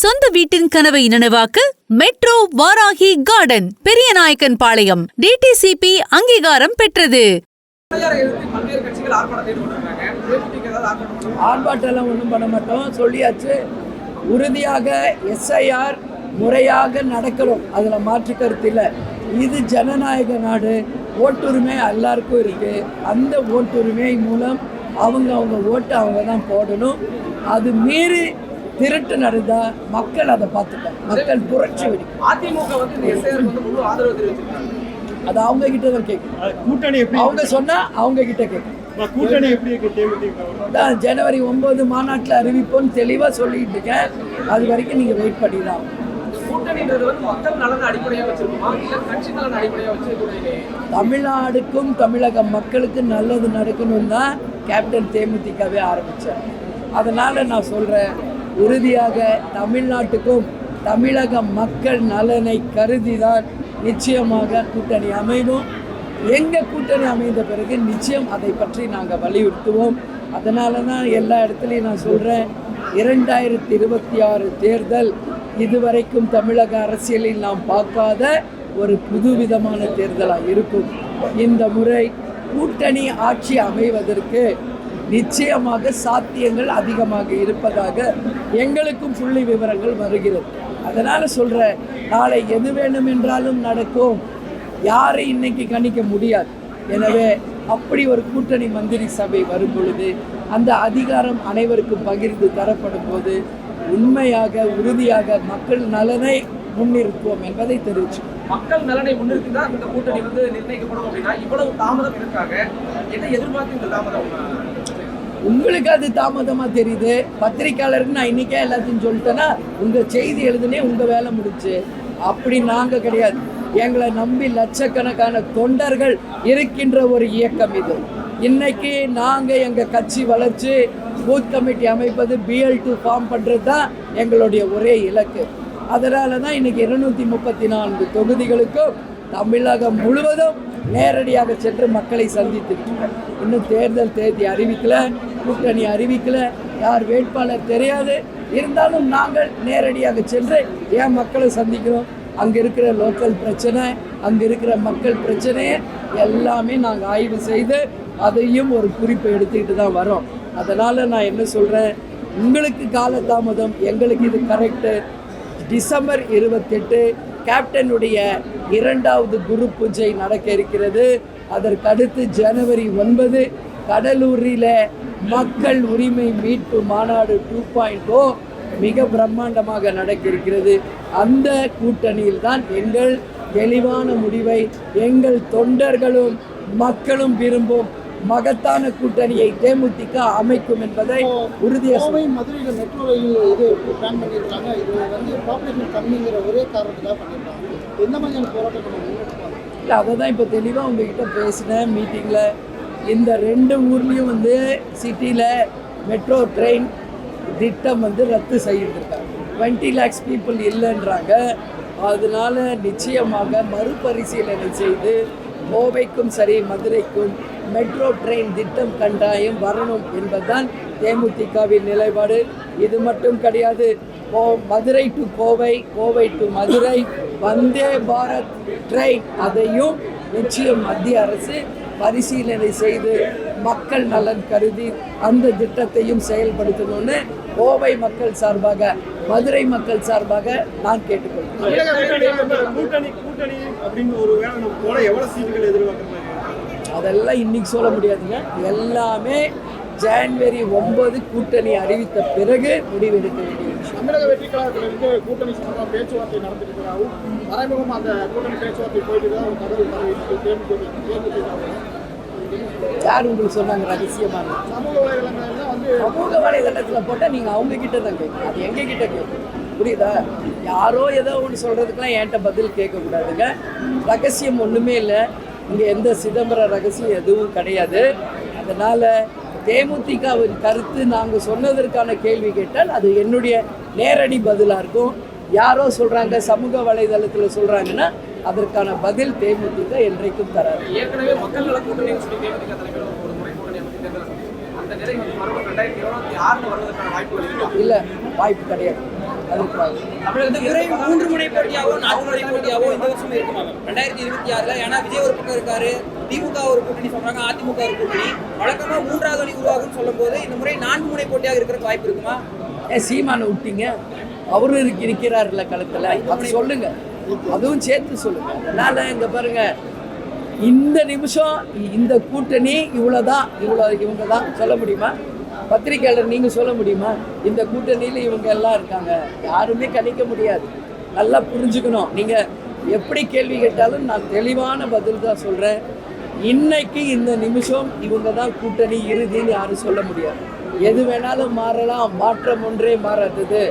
சொந்த வீட்டின் கனவை நனவாக்க metro Varahi garden Periyanayakkanpalayam DTCP அங்கீகாரம் பெற்றது. ஆர்ப்பாட்டம் ஒன்றும் பண்ண மாட்டோம். சொல்லியாச்சு. உறுதியாக எஸ்ஐஆர் முறையாக நடக்கணும் அதில் மாற்று கருத்து இல்லை. இது ஜனநாயக நாடு. ஓட்டுரிமை எல்லாருக்கும் இருக்குது அந்த ஓட்டுரிமை மூலம் அவங்க அவங்க ஓட்டை அவங்க தான் போடணும். அது மீறி திருட்டு நடந்தால் மக்கள் அதை பார்த்துப்பாங்க. மக்கள் புரட்சி வெடிக்கும் அதிமுக வந்து இந்த எஸ்ஐஆர் வந்து முழு ஆதரவு தெரிவிச்சிருக்காங்க. அது அவங்க கிட்ட தான் கேட்கணும் அது கூட்டணி எப்படி அவங்க சொன்னால் அவங்க கிட்ட கேட்கணும் கூட்டணி எப்படி ஜனவரி ஒன்பது மாநாட்டில் அறிவிப்போம்னு தெளிவாக சொல்லிட்டு இருக்கேன். அது வரைக்கும் நீங்கள் வெயிட் பண்ணி தான் கூட்டணின்றது வந்து மக்கள் நலன் அடிப்படையாக வச்சிருக்குமா? இல்ல கட்சி நலன் அடிப்படையாக வச்சு கூட்டணி தமிழ்நாடுக்கும் தமிழக மக்களுக்கும் நல்லது நடக்கணும் தான் கேப்டன் தேமுதிகவே ஆரம்பித்தார் அதனால் நான் சொல்கிறேன் உறுதியாக தமிழ்நாட்டுக்கும் தமிழக மக்கள் நலனை கருதி தான் நிச்சயமாக கூட்டணி அமையும் எங்கள் கூட்டணி அமைந்த பிறகு நிச்சயம் அதை பற்றி நாங்கள் வலியுறுத்துவோம். அதனால தான் எல்லா இடத்துலையும் நான் சொல்கிறேன் இரண்டாயிரத்தி இருபத்தி ஆறு தேர்தல் இதுவரைக்கும் தமிழக அரசியலில் நாம் பார்க்காத ஒரு புதுவிதமான தேர்தலாக இருக்கும். இந்த முறை கூட்டணி ஆட்சி அமைவதற்கு நிச்சயமாக சாத்தியங்கள் அதிகமாக இருப்பதாக எங்களுக்கும் புள்ளி விவரங்கள் வருகிறது. அதனால் சொல்கிறேன் நாளை எது வேண்டும் என்றாலும் நடக்கும். யாரை இன்னைக்கு கணிக்க முடியாது. எனவே அப்படி ஒரு கூட்டணி மந்திரி சபை வரும் பொழுது அந்த அதிகாரம் அனைவருக்கும் பகிர்ந்து தரப்படும் போது உண்மையாக உறுதியாக மக்கள் நலனை முன்னிறுத்துவோம் என்பதை தெரிவிச்சு மக்கள் நலனை முன்னிறுத்தி தான் இந்த கூட்டணி வந்து நிர்ணயிக்கப்படும் அப்படின்னா இவ்வளவு தாமதம் இருக்காங்க. என்ன எதிர்பார்த்து இந்த தாமதம்? உங்களுக்கு அது தாமதமாக தெரியுது. பத்திரிக்கையாளருக்கு நான் இன்னைக்கே எல்லாத்தையும் சொல்லிட்டேன்னா உங்கள் செய்தி எழுதுனே உங்கள் வேலை முடிச்சு அப்படி நாங்கள் கிடையாது. எங்களை நம்பி லட்சக்கணக்கான தொண்டர்கள் இருக்கின்ற ஒரு இயக்கம் இது. இன்னைக்கு நாங்கள் எங்கள் கட்சி வளர்ச்சி பூத் கமிட்டி அமைப்பது பிஎல் டூ ஃபார்ம் பண்ணுறது தான் எங்களுடைய ஒரே இலக்கு. அதனால தான் இன்னைக்கு இருநூத்தி முப்பத்தி நான்கு தொகுதிகளுக்கும் தமிழகம் முழுவதும் நேரடியாக சென்று மக்களை சந்தித்து இன்னும் தேர்தல் தேதி அறிவிக்கல கூட்டணி அறிவிக்கல. யார் வேட்பாளர் தெரியாது. இருந்தாலும் நாங்கள் நேரடியாக சென்று ஏன் மக்களை சந்திக்கிறோம்? அங்கே இருக்கிற லோக்கல் பிரச்சனை அங்கே இருக்கிற மக்கள் பிரச்சனையை எல்லாமே நாங்கள் ஆய்வு செய்து அதையும் ஒரு குறிப்பை எடுத்துக்கிட்டு தான் வரோம் அதனால் நான் என்ன சொல்கிறேன் உங்களுக்கு காலதாமதம் எங்களுக்கு இது கரெக்டு டிசம்பர் இருபத்தெட்டு கேப்டனுடைய இரண்டாவது குரு பூஜை நடக்க இருக்கிறது. அதற்கடுத்து ஜனவரி ஒன்பது கடலூரில் மக்கள் உரிமை மீட்பு மாநாடு டூ பாயிண்ட் ஓ மிக பிரம்மாண்டமாக நடக்க இருக்கிறது. அந்த கூட்டணியில் தான் எங்கள் தெளிவான முடிவை எங்கள் தொண்டர்களும் மக்களும் விரும்பும் மகத்தான கூட்டணியை தேமுதிக அமைக்கும் என்பதை உறுதியாக மதுரையில் மெட்ரோ ரயில் இது பிளான் பண்ணியிருக்காங்க. இது வந்து பாப்புலேஷன் கம்மிங்கிற ஒரே காரணத்துக்காக பண்ணியிருக்காங்க. எந்த மாதிரியான போராட்டம் இல்லை அதை தான் இப்போ தெளிவாக உங்ககிட்ட பேசினேன் மீட்டிங்கில் இந்த ரெண்டு ஊர்லேயும் வந்து சிட்டியில் மெட்ரோ ட்ரெயின் திட்டம் வந்து ரத்து செய்திருக்காங்க டுவெண்ட்டி லேக்ஸ் பீப்புள் இல்லைன்றாங்க. அதனால நிச்சயமாக மறுபரிசீலனை செய்து கோவைக்கும் சரி மதுரைக்கும் மெட்ரோ ட்ரெயின் திட்டம் கண்டாயம் வரணும் என்பதுதான் தேமுதிகவின் நிலைப்பாடு. இது மட்டும் கிடையாது. கோ Madurai to Kovai Kovai to Madurai Vande Bharat train அதையும் நிச்சயம் மத்திய அரசு பரிசீலனை செய்து மக்கள் நலன் கருதி அந்த திட்டத்தையும் செயல்படுத்தணும்னு கோவை மக்கள் சார்பாக மதுரை மக்கள் சார்பாக நான் கேட்டுக்கொள்கிறேன். அதெல்லாம் இன்னைக்கு சொல்ல முடியாதுங்க. எல்லாமே ஜான்வரி ஒன்பது கூட்டணி அறிவித்த பிறகு முடிவெடுக்க வேண்டிய தமிழக வெற்றி கழகத்திலிருந்து கூட்டணி சம்பந்தமாக பேச்சுவார்த்தை நடந்துருக்கிறதாகவும் மறைமுகமாக அந்த கூட்டணி பேச்சுவார்த்தை போயிட்டு தான் தகவல் யார் உங்களுக்கு சொன்னாங்க ரகசியமாக சமூக வலைதளங்கள்ல வந்து சமூக வலைதளத்தில் போட்டால் நீங்கள் அவங்க கிட்ட தான் கேட்கணும். அது எங்க கிட்ட கேட்கணும். புரியுதா? யாரோ ஏதோ ஒன்று சொல்கிறதுக்கெலாம் என்கிட்ட பதில் கேட்கக்கூடாதுங்க. ரகசியம் ஒன்றுமே இல்லை. இங்கே எந்த சிதம்பரம் ரகசியம் எதுவும் கிடையாது. அதனால் தேமுதிகவின் கருத்து நாங்கள் சொன்னதற்கான கேள்வி கேட்டால் அது என்னுடைய நேரடி பதிலாக இருக்கும். யாரோ சொல்கிறாங்க சமூக வலைதளத்தில் சொல்கிறாங்கன்னா அதற்கான பதில் தேமுதிக என்றைக்கும் தராது. ஏற்கனவே மக்கள் நல கூட்டணி இல்லை வாய்ப்பு கிடையாது. முறை மூன்று முனை போட்டியாவோ நான்கு முனை போட்டியாவோ இந்த வருஷம் இருக்குமா மேம்? ரெண்டாயிரத்தி இருபத்தி ஆறுல ஏன்னா விஜய் ஒரு பக்கம் இருக்காரு திமுக ஒரு கூட்டணி சொல்றாங்க அதிமுக ஒரு கூட்டணி. வழக்கமா மூன்றாவது அணி உருவாகும்னு சொல்லும் போது இந்த முறை நான்கு முனை போட்டியாக இருக்கிற வாய்ப்பு இருக்குமா? ஏன் சீமானை விட்டீங்க. அவரும் இருக்கு இருக்கிறாருல களத்தில். அது சொல்லுங்க. அதுவும் சேர்த்து சொல்லுங்க. அதனால இங்க பாருங்க. இந்த நிமிஷம் இந்த கூட்டணி இவ்வளோதான் இவ்வளோ இவங்க தான் சொல்ல முடியுமா? பத்திரிக்கையாளர் நீங்கள் சொல்ல முடியுமா? இந்த கூட்டணியில் இவங்க எல்லாம் இருக்காங்க. யாருமே கணிக்க முடியாது. நல்லா புரிஞ்சுக்கணும். நீங்கள் எப்படி கேள்வி கேட்டாலும் நான் தெளிவான பதில் தான் சொல்கிறேன் இன்னைக்கு இந்த நிமிஷம் இவங்க தான் கூட்டணி இறுதின்னு யாரும் சொல்ல முடியாது. எது வேணாலும் மாறலாம். மாற்றம் ஒன்றே மாறாதது.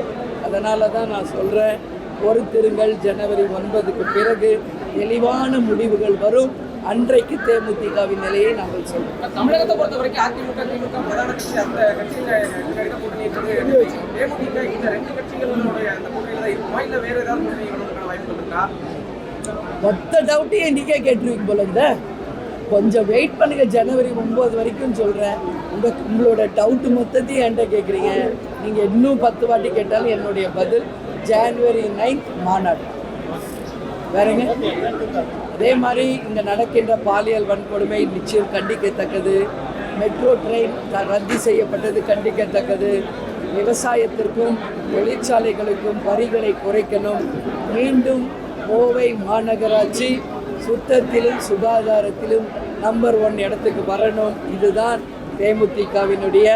அதனால தான் நான் சொல்கிறேன் பொறுத்திருங்கள். ஜனவரி ஒன்பதுக்கு பிறகு தெளிவான முடிவுகள் வரும். அன்றைக்கு தேமுதிகவின் நிலையை நாங்கள் சொல்றோம் தமிழகத்தை பொறுத்த வரைக்கும் அதிமுக திமுக பிரதான கட்சி அந்த கட்சியில கூட்டணி தேமுதிக இந்த ரெண்டு கட்சிகளுடைய அந்த கூட்டணியில இருக்குமா? இல்ல வேற ஏதாவது கூட்டணி வாய்ப்புகள் இருக்கா? மொத்த டவுட்டையும் இன்றைக்கே கேட்டுருவீங்க போல இந்த கொஞ்சம் வெயிட் பண்ணுங்க. ஜனவரி ஒம்பது வரைக்கும் சொல்கிறேன் உங்கள் உங்களோட டவுட்டு மொத்தத்தையும் என்கிட்ட கேட்குறீங்க. நீங்கள் இன்னும் பத்து வாட்டி கேட்டாலும் என்னுடைய பதில் ஜான்வரி நைன்த் மாநாடு. வேறங்க. அதே மாதிரி இங்கே நடக்கின்ற பாலியல் வன்கொடுமை நிச்சயம் கண்டிக்கத்தக்கது. மெட்ரோ ட்ரெயின் ரத்து செய்யப்பட்டது கண்டிக்கத்தக்கது. விவசாயத்திற்கும் தொழிற்சாலைகளுக்கும் வரிகளை குறைக்கணும். மீண்டும் கோவை மாநகராட்சி சுத்தத்திலும் சுகாதாரத்திலும் நம்பர் ஒன் இடத்துக்கு வரணும். இதுதான் தேமுதிகவினுடைய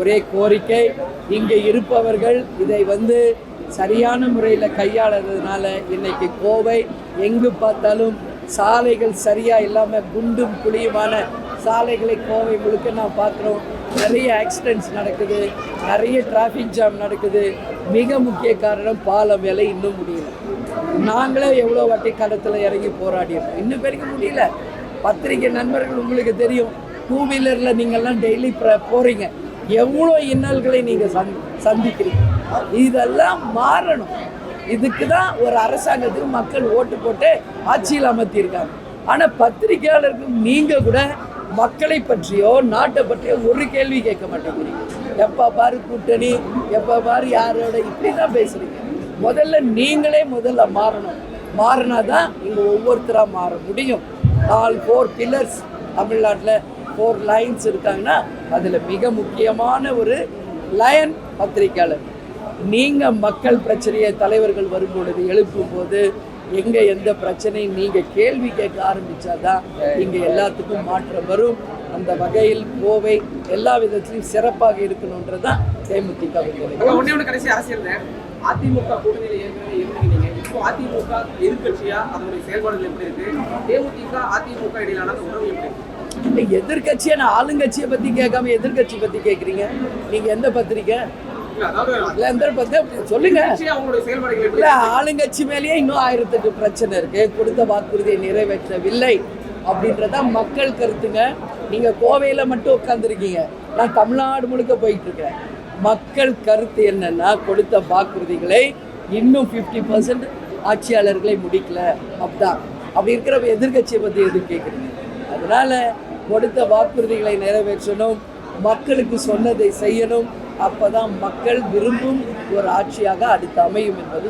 ஒரே கோரிக்கை. இங்கே இருப்பவர்கள் இதை வந்து சரியான முறையில் கையாளுறதுனால இன்னைக்கு கோவை எங்கு பார்த்தாலும் சாலைகள் சரியாக இல்லாமல் குண்டும் குழியுமான சாலைகளை கோவை முழுக்க நான் பார்க்குறோம். நிறைய ஆக்சிடென்ட்ஸ் நடக்குது. நிறைய டிராஃபிக் ஜாம் நடக்குது. மிக முக்கிய காரணம் பாலம் வேலை இன்னும் முடியல. நாங்களே எவ்வளோ வாட்டி களத்தில் இறங்கி போராடிடுறோம் இன்னும் வரைக்கும் முடியல. பத்திரிகை நண்பர்கள் உங்களுக்கு தெரியும். டூ வீலரில் நீங்கள்லாம் டெய்லி போகிறீங்க எவ்வளோ இன்னல்களை நீங்கள் சந் சந்திக்கிறீங்க? இதெல்லாம் மாறணும். இதுக்கு தான் ஒரு அரசாங்கத்துக்கு மக்கள் ஓட்டு போட்டு ஆட்சியில் அமர்த்தியிருக்காங்க. ஆனால் பத்திரிகையாளர்கள் நீங்கள் கூட மக்களை பற்றியோ நாட்டை பற்றியோ ஒரு கேள்வி கேட்க மாட்டேங்கிறீங்க. எப்போ பாரு கூட்டணி எப்போ பாரு யாரோட? இப்படி தான் பேசுகிறீங்க முதல்ல நீங்களே முதல்ல மாறணும். மாறினா தான் இங்கே ஒவ்வொருத்தராக மாற முடியும். நாலு ஃபோர் பில்லர்ஸ் தமிழ்நாட்டில் ஃபோர் லைன்ஸ் இருக்காங்கன்னா அதில் மிக முக்கியமான ஒரு லயன் பத்திரிக்கையாளர் நீங்கள் மக்கள் பிரச்சனையை தலைவர்கள் வரும்பொழுது எழுப்பும் போது எங்கே எந்த பிரச்சனையும் நீங்கள் கேள்வி கேட்க ஆரம்பித்தாதான் இங்கே எல்லாத்துக்கும் மாற்றம் வரும். அந்த வகையில் கோவை எல்லா விதத்திலும் சிறப்பாக இருக்கணுன்றது தான் தேமுதிக ஒண்ணு கடைசி அரசியல் அதிமுக கூட்டணியில ஏற்கனவே இருந்தீங்க. இப்போ அதிமுக எதிர்கட்சியா அதனுடைய செயல்பாடுகள் எப்படி இருக்கு? தேமுதிக அதிமுக இடையிலான உறவு எப்படி இருக்கு? எதிர்கட்சியை நான் ஆளுங்கட்சியை பற்றி கேட்காம எதிர்கட்சி பற்றி கேட்குறீங்க நீங்கள் எந்த பத்திரிக்கை? இல்ல பத்திரிக்கை சொல்லுங்க. இல்ல ஆளுங்கட்சி மேலேயே இன்னும் ஆயிரத்தெட்டு பிரச்சனை இருக்கு. கொடுத்த வாக்குறுதியை நிறைவேற்றவில்லை அப்படின்றத மக்கள் கருத்துங்க. நீங்க கோவையில மட்டும் உட்காந்துருக்கீங்க நான் தமிழ்நாடு முழுக்க போயிட்டு இருக்கேன் மக்கள் கருத்து என்னன்னா கொடுத்த வாக்குறுதிகளை இன்னும் ஃபிஃப்டி பர்சன்ட் ஆட்சியாளர்களை முடிக்கல. அப்படிதான். அப்படி இருக்கிற எதிர்கட்சியை பத்தி எது கேட்குறீங்க அதனால கொடுத்த வாக்குறுதிகளை நிறைவேற்றணும். மக்களுக்கு சொன்னதை செய்யணும். அப்பதான் மக்கள் விரும்பும் ஒரு ஆட்சியாக அடுத்து அமையும் என்பது